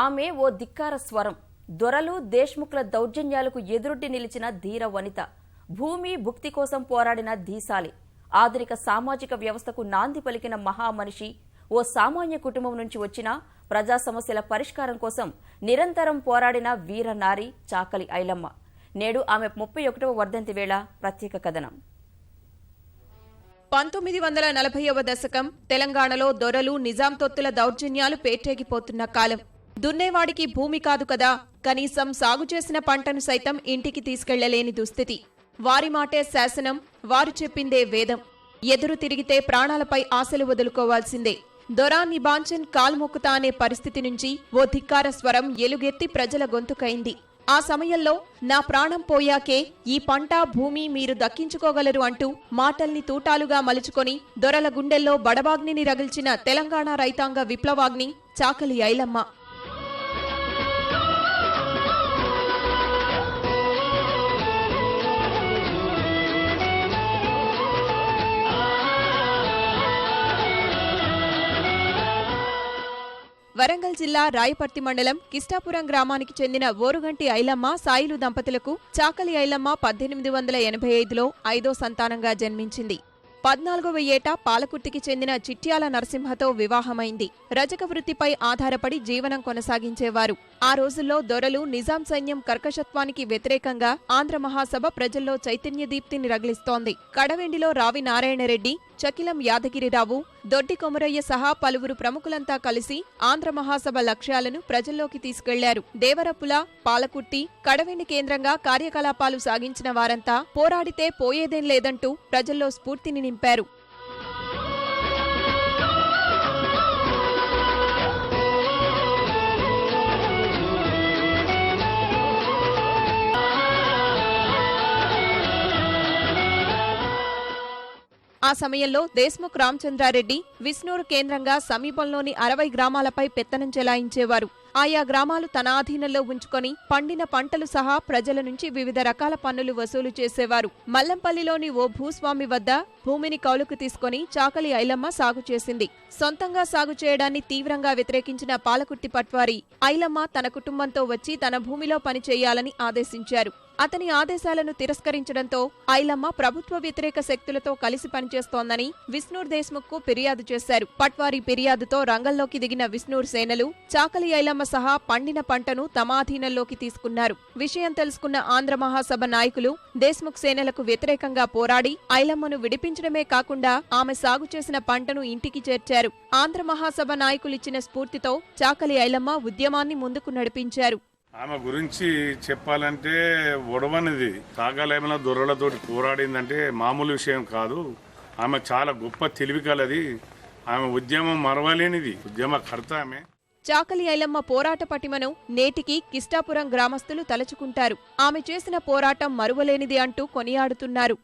ఆమె ఓ ధిక్కార స్వరం. దొరలు దేశ్ముఖుల దౌర్జన్యాలకు ఎదురొడ్డి నిలిచిన ధీర వనిత. భూమి భుక్తి కోసం పోరాడిన ధీసాలి ఆధునిక సామాజిక వ్యవస్థకు నాంది పలికిన మహామనిషి. ఓ సామాన్య కుటుంబం నుంచి వచ్చిన ప్రజా సమస్యల పరిష్కారం కోసం నిరంతరం పోరాడిన వీర నారి చాకలి ఐలమ్మ. నేడు ఆమె ముప్పై ఒకటవ వర్ధంతి వేళ ప్రత్యేక కథనం. పంతొమ్మిది వందల నలభైవ దశకం తెలంగాణలో దొరలు నిజాం తొత్తుల దౌర్జన్యాలు పేటేగిపోతున్న కాలం. దున్నేవాడికి భూమి కాదు కదా. కనీసం సాగు చేసిన పంటను సైతం ఇంటికి తీసుకెళ్ళలేని దుస్థితి. వారి మాటే శాసనం వారు చెప్పిందే వేదం. ఎదురు తిరిగితే ప్రాణాలపై ఆశలు వదులుకోవాల్సిందే. దొరా నిబాంచన్ కాల్మొక్కుతా అనే పరిస్థితి నుంచి ఓ ధిక్కార స్వరం ఎలుగెత్తి ప్రజల గొంతుకైంది. ఆ సమయంలో నా ప్రాణం పోయాకే ఈ పంట భూమి మీరు దక్కించుకోగలరు అంటూ మాటల్ని తూటాలుగా మలుచుకొని దొరల గుండెల్లో బడబాగ్నిని రగిల్చిన తెలంగాణ రైతాంగ విప్లవాగ్ని చాకలి ఐలమ్మ. వరంగల్ జిల్లా రాయపర్తి మండలం కిష్టాపురం గ్రామానికి చెందిన ఓరుగంటి ఐలమ్మ సాయిలు దంపతులకు చాకలి ఐలమ్మ పద్దెనిమిది వందల ఎనభై ఐదులో ఐదో సంతానంగా జన్మించింది. పద్నాలుగవ ఏట పాలకుర్తికి చెందిన చిట్యాల నరసింహతో వివాహమైంది. రజక వృత్తిపై ఆధారపడి జీవనం కొనసాగించేవారు. ఆ రోజుల్లో దొరలు నిజాం సైన్యం కర్కశత్వానికి వ్యతిరేకంగా ఆంధ్ర మహాసభ ప్రజల్లో చైతన్య దీప్తిని రగిలిస్తోంది. కడవెండిలో రావి నారాయణరెడ్డి చకిలం యాదగిరిరావు దొడ్డి కొమరయ్య సహా పలువురు ప్రముఖులంతా కలిసి ఆంధ్ర మహాసభ లక్ష్యాలను ప్రజల్లోకి తీసుకెళ్ళారు. దేవరపుల పాలకుట్టి కడవెండి కేంద్రంగా కార్యకలాపాలు సాగించిన వారంతా పోరాడితే పోయేదేం లేదంటూ ప్రజల్లో స్ఫూర్తిని నింపారు. సమయంలో దేశ్ముఖ్ రామచంద్రారెడ్డి విష్ణూరు కేంద్రంగా సమీపంలోని అరవై గ్రామాలపై పెత్తనం చెలాయించేవారు. ఆయా గ్రామాలు తన ఆధీనంలో ఉంచుకొని పండిన పంటలు సహా ప్రజల నుంచి వివిధ రకాల పన్నులు వసూలు చేసేవారు. మల్లంపల్లిలోని ఓ భూస్వామి వద్ద భూమిని కౌలుకు తీసుకొని చాకలి ఐలమ్మ సాగు చేసింది. సొంతంగా సాగు చేయడాన్ని తీవ్రంగా వ్యతిరేకించిన పాలకుర్తి పట్వారి ఐలమ్మ తన కుటుంబంతో వచ్చి తన భూమిలో పని చేయాలని ఆదేశించారు. అతని ఆదేశాలను తిరస్కరించడంతో ఐలమ్మ ప్రభుత్వ వ్యతిరేక శక్తులతో కలిసి పనిచేస్తోందని విష్ణూర్ దేశ్ముఖ్కు ఫిర్యాదు చేశారు. పట్వారి ఫిర్యాదుతో రంగంలోకి దిగిన విష్ణూర్ సేనలు చాకలి ఐలమ్మ సహా పండిన పంటను తమ ఆధీనంలోకి తీసుకున్నారు. విషయం తెలుసుకున్న ఆంధ్ర మహాసభ నాయకులు దేశ్ముఖ్ సేనలకు వ్యతిరేకంగా పోరాడి ఐలమ్మను విడిపించడమే కాకుండా ఆమె సాగు చేసిన పంటను ఇంటికి చేర్చారు. ఆంధ్ర మహాసభ నాయకులిచ్చిన స్ఫూర్తితో చాకలి ఐలమ్మ ఉద్యమాన్ని ముందుకు నడిపించారు. ఆమె గురించి చెప్పాలంటే ఒడవనిది. సాగాలేమల దొరలతోటి పోరాడిందంటే మామూలు విషయం కాదు. ఆమె చాలా గొప్ప తెలివి కలది ఆమె ఉద్యమం మరవలేనిది. ఉద్యమకర్త ఆమె. చాకలి ఐలమ్మ పోరాట పటిమను నేటికి కిష్టాపురం గ్రామస్తులు తలచుకుంటారు. ఆమె చేసిన పోరాటం మరువలేనిది అంటూ కొనియాడుతున్నారు.